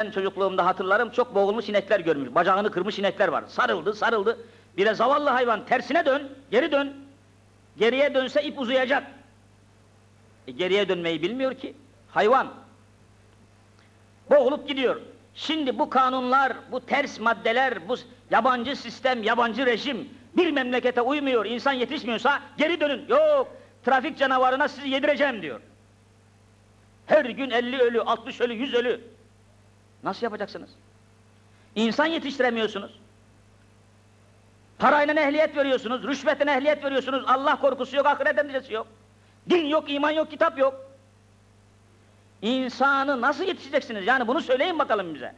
Ben çocukluğumda hatırlarım çok boğulmuş inekler görmüş. Bacağını kırmış inekler var. Sarıldı, sarıldı. Bire zavallı hayvan tersine dön, geri dön. Geriye dönse ip uzayacak. E, geriye dönmeyi bilmiyor ki. Hayvan. Boğulup gidiyor. Şimdi bu kanunlar, bu ters maddeler, bu yabancı sistem, yabancı rejim bir memlekete uymuyor, insan yetişmiyorsa geri dönün. Yok, trafik canavarına sizi yedireceğim diyor. Her gün 50 ölü, 60 ölü, 100 ölü. Nasıl yapacaksınız? İnsan yetiştiremiyorsunuz. Parayla ehliyet veriyorsunuz, rüşvetle ehliyet veriyorsunuz. Allah korkusu yok, ahiret endişesi yok. Din yok, iman yok, kitap yok. İnsanı nasıl yetiştireceksiniz? Yani bunu söyleyin bakalım bize.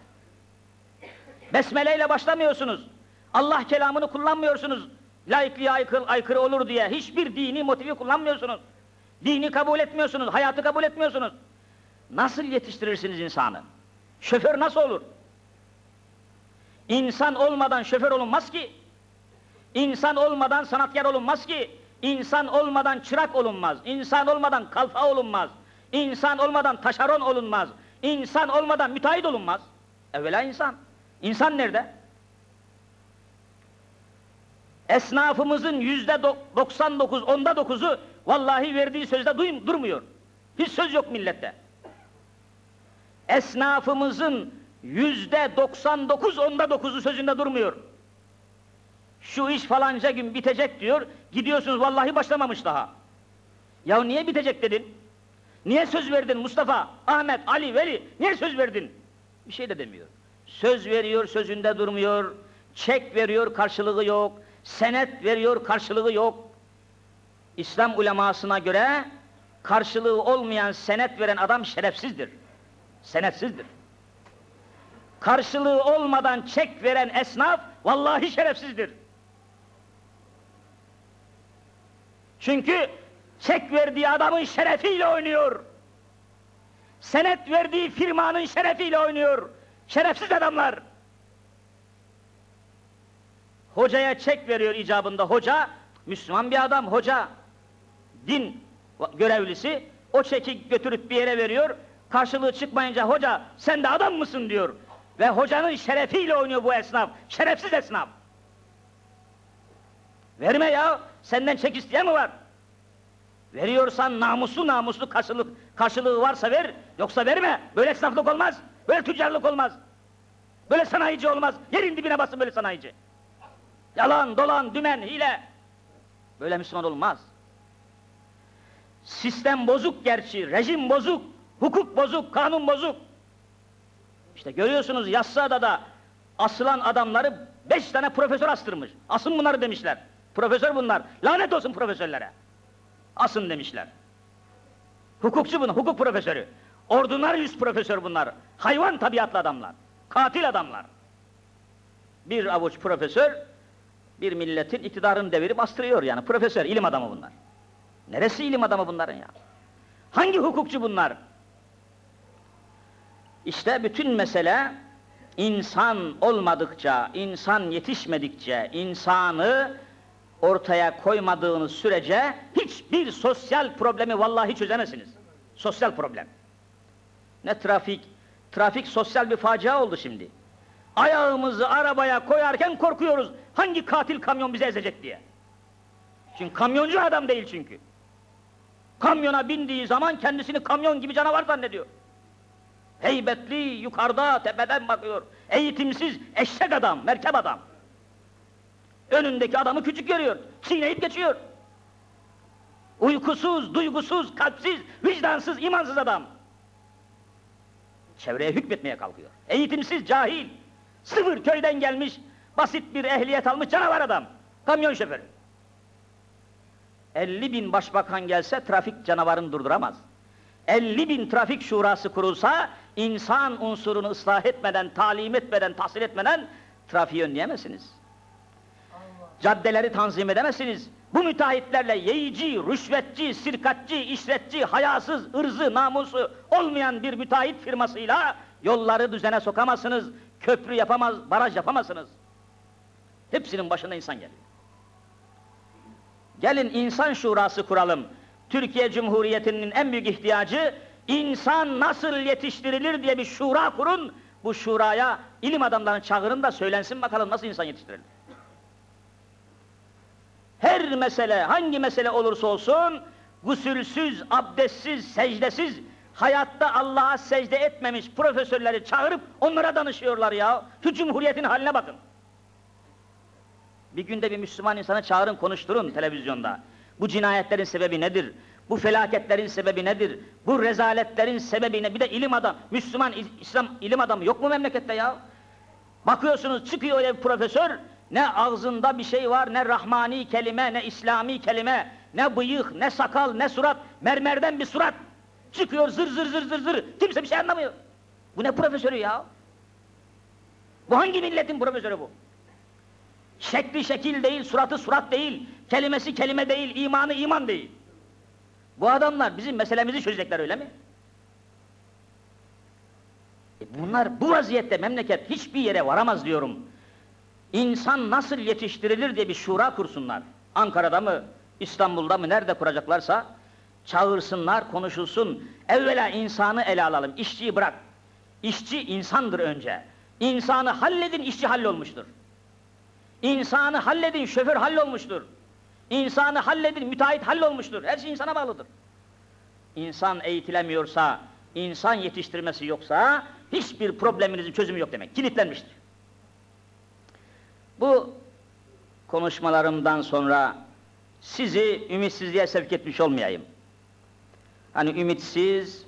Besmele ile başlamıyorsunuz. Allah kelamını kullanmıyorsunuz. Laikliğe aykırı, aykırı olur diye. Hiçbir dini motivi kullanmıyorsunuz. Dini kabul etmiyorsunuz, hayatı kabul etmiyorsunuz. Nasıl yetiştirirsiniz insanı? Şoför nasıl olur? İnsan olmadan şoför olunmaz ki. İnsan olmadan sanatkar olunmaz ki. İnsan olmadan çırak olunmaz. İnsan olmadan kalfa olunmaz. İnsan olmadan taşeron olunmaz. İnsan olmadan müteahhit olunmaz. Evvela insan. İnsan nerede? Esnafımızın yüzde 99, onda dokuzu vallahi verdiği sözde duyum, durmuyor. Hiç söz yok millette. Esnafımızın yüzde 99, onda dokuzu sözünde durmuyor. Şu iş falanca gün bitecek diyor, gidiyorsunuz vallahi başlamamış daha. Ya niye bitecek dedin? Niye söz verdin Mustafa, Ahmet, Ali, Veli? Niye söz verdin? Bir şey de demiyor. Söz veriyor, sözünde durmuyor. Çek veriyor, karşılığı yok. Senet veriyor, karşılığı yok. İslam ulemasına göre karşılığı olmayan senet veren adam şerefsizdir. Senetsizdir. Karşılığı olmadan çek veren esnaf vallahi şerefsizdir. Çünkü çek verdiği adamın şerefiyle oynuyor. Senet verdiği firmanın şerefiyle oynuyor. Şerefsiz adamlar. Hocaya çek veriyor icabında hoca, Müslüman bir adam hoca, din görevlisi, o çeki götürüp bir yere veriyor, karşılığı çıkmayınca hoca sen de adam mısın diyor. Ve hocanın şerefiyle oynuyor bu esnaf, şerefsiz esnaf. Verme ya, senden çek isteyen mi var? Veriyorsan namuslu namuslu karşılık, karşılığı varsa ver, yoksa verme. Böyle esnaflık olmaz, böyle tüccarlık olmaz. Böyle sanayici olmaz, yerin dibine basın böyle sanayici. Yalan, dolan, dümen, hile. Böyle Müslüman olmaz. Sistem bozuk gerçi, rejim bozuk, hukuk bozuk, kanun bozuk. İşte görüyorsunuz Yassıada asılan adamları beş tane profesör astırmış. Asın bunları demişler. Profesör bunlar. Lanet olsun profesörlere. Asın demişler. Hukukçu bunlar, hukuk profesörü. Ordunar yüz profesör bunlar. Hayvan tabiatlı adamlar. Katil adamlar. Bir avuç profesör, bir milletin iktidarını devirip bastırıyor yani. Profesör, ilim adamı bunlar. Neresi ilim adamı bunların ya? Hangi hukukçu bunlar? İşte bütün mesele insan olmadıkça, insan yetişmedikçe, insanı ortaya koymadığınız sürece hiçbir sosyal problemi vallahi çözemezsiniz. Sosyal problem. Ne trafik, trafik sosyal bir facia oldu şimdi. Ayağımızı arabaya koyarken korkuyoruz. Hangi katil kamyon bizi ezecek diye. Çünkü kamyoncu adam değil çünkü. Kamyona bindiği zaman kendisini kamyon gibi canavar zannediyor. Heybetli, yukarıda, tepeden bakıyor. Eğitimsiz, eşek adam, merkep adam. Önündeki adamı küçük görüyor, çiğneyip geçiyor. Uykusuz, duygusuz, kalpsiz, vicdansız, imansız adam. Çevreye hükmetmeye kalkıyor. Eğitimsiz, cahil, sıfır köyden gelmiş, basit bir ehliyet almış canavar adam. Kamyon şoförü. 50 bin başbakan gelse trafik canavarını durduramaz. 50 bin trafik şurası kurulsa, insan unsurunu ıslah etmeden, talim etmeden, tahsil etmeden trafiği önleyemezsiniz. Caddeleri tanzim edemezsiniz. Bu müteahhitlerle yeyici, rüşvetçi, sirkatçı, işletçi, hayasız, ırzı, namusu olmayan bir müteahhit firmasıyla yolları düzene sokamazsınız, köprü yapamaz, baraj yapamazsınız. Hepsinin başında insan geliyor. Gelin insan şurası kuralım. Türkiye Cumhuriyeti'nin en büyük ihtiyacı insan nasıl yetiştirilir diye bir şura kurun. bu şuraya ilim adamlarını çağırın da söylensin bakalım nasıl insan yetiştirelim. Her mesele, hangi mesele olursa olsun, gusülsüz, abdestsiz, secdesiz, hayatta Allah'a secde etmemiş profesörleri çağırıp onlara danışıyorlar ya. Şu cumhuriyetin haline bakın. Bir günde bir Müslüman insanı çağırın, konuşturun televizyonda. Bu cinayetlerin sebebi nedir? Bu felaketlerin sebebi nedir? Bu rezaletlerin sebebi ne? Bir de ilim adam, Müslüman, İslam ilim adamı yok mu memlekette ya? Bakıyorsunuz çıkıyor öyle bir profesör, ne ağzında bir şey var, ne rahmani kelime, ne İslami kelime, ne bıyık, ne sakal, ne surat, mermerden bir surat. Çıkıyor zır zır zır zır zır, kimse bir şey anlamıyor. Bu ne profesörü ya? Bu hangi milletin profesörü bu? Şekli şekil değil, suratı surat değil, kelimesi kelime değil, imanı iman değil. Bu adamlar bizim meselemizi çözecekler öyle mi? E bunlar bu vaziyette memleket hiçbir yere varamaz diyorum. İnsan nasıl yetiştirilir diye bir şura kursunlar. Ankara'da mı, İstanbul'da mı, nerede kuracaklarsa çağırsınlar, konuşulsun. Evvela insanı ele alalım, işçiyi bırak. İşçi insandır önce. İnsanı halledin, işçi hallolmuştur. İnsanı halledin, şoför hallolmuştur. İnsanı halledin, müteahhit hallolmuştur. Her şey insana bağlıdır. İnsan eğitilemiyorsa, insan yetiştirmesi yoksa, hiçbir probleminizin çözümü yok demek. Kilitlenmiştir. Bu konuşmalarımdan sonra sizi ümitsizliğe sevk etmiş olmayayım. Hani ümitsiz,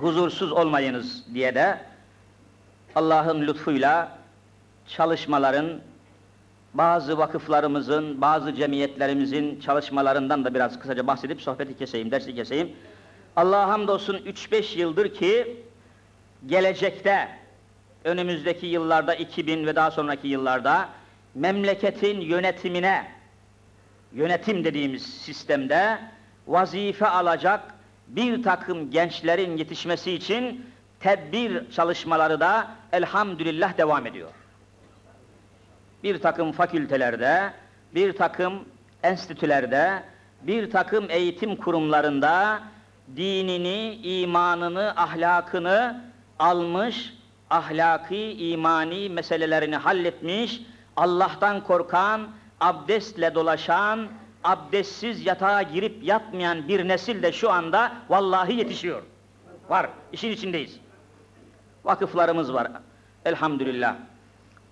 huzursuz olmayınız diye de Allah'ın lütfuyla çalışmaların, bazı vakıflarımızın, bazı cemiyetlerimizin çalışmalarından da biraz kısaca bahsedip sohbeti keseyim, dersi keseyim. Allah'a hamdolsun 3-5 yıldır ki gelecekte, önümüzdeki yıllarda 2000 ve daha sonraki yıllarda memleketin yönetimine, yönetim dediğimiz sistemde vazife alacak bir takım gençlerin yetişmesi için tedbir çalışmaları da elhamdülillah devam ediyor. Bir takım fakültelerde, bir takım enstitülerde, bir takım eğitim kurumlarında dinini, imanını, ahlakını almış, ahlaki, imani meselelerini halletmiş, Allah'tan korkan, abdestle dolaşan, abdestsiz yatağa girip yatmayan bir nesil de şu anda vallahi yetişiyor. Var, işin içindeyiz. Vakıflarımız var, elhamdülillah.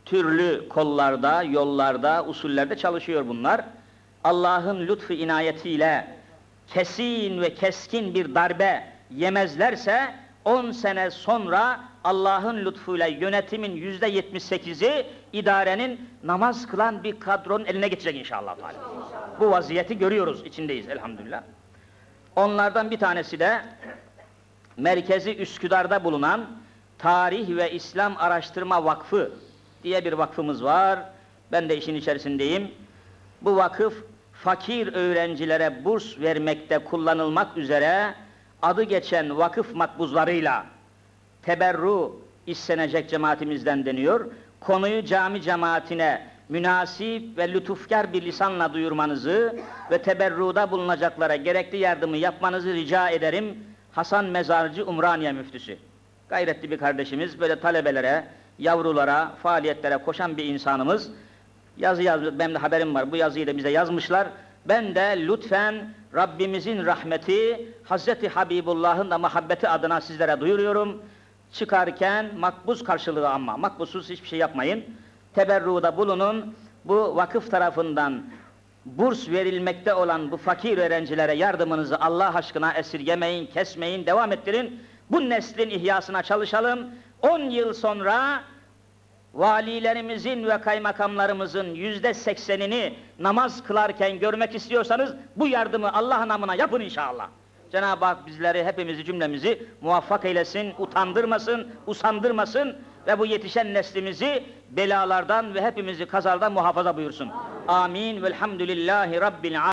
Türlü kollarda, yollarda, usullerde çalışıyor bunlar. Allah'ın lütfu inayetiyle kesin ve keskin bir darbe yemezlerse 10 sene sonra Allah'ın lütfuyla yönetimin yüzde 78'i idarenin namaz kılan bir kadronun eline geçecek inşallah. Teala. Bu vaziyeti görüyoruz, içindeyiz elhamdülillah. Onlardan bir tanesi de merkezi Üsküdar'da bulunan Tarih ve İslam Araştırma Vakfı diye bir vakfımız var. Ben de işin içerisindeyim. Bu vakıf fakir öğrencilere burs vermekte kullanılmak üzere adı geçen vakıf makbuzlarıyla teberru istenecek cemaatimizden deniyor. Konuyu cami cemaatine münasip ve lütufkar bir lisanla duyurmanızı ve teberruda bulunacaklara gerekli yardımı yapmanızı rica ederim. Hasan Mezarcı Umraniye Müftüsü. Gayretli bir kardeşimiz, böyle talebelere, yavrulara, faaliyetlere koşan bir insanımız. Yazı yazdı, benim de haberim var, bu yazıyı da bize yazmışlar. Ben de lütfen Rabbimizin rahmeti, Hazreti Habibullah'ın da muhabbeti adına sizlere duyuruyorum. Çıkarken makbuz karşılığı ama, makbuzsuz hiçbir şey yapmayın. Teberruda bulunun, bu vakıf tarafından burs verilmekte olan bu fakir öğrencilere yardımınızı Allah aşkına esirgemeyin, kesmeyin, devam ettirin. Bu neslin ihyasına çalışalım. 10 yıl sonra valilerimizin ve kaymakamlarımızın yüzde seksenini namaz kılarken görmek istiyorsanız bu yardımı Allah namına yapın inşallah. Cenab-ı Hak bizleri, hepimizi, cümlemizi muvaffak eylesin, utandırmasın, usandırmasın ve bu yetişen neslimizi belalardan ve hepimizi kazardan muhafaza buyursun. Amin. Velhamdülillahi Rabbil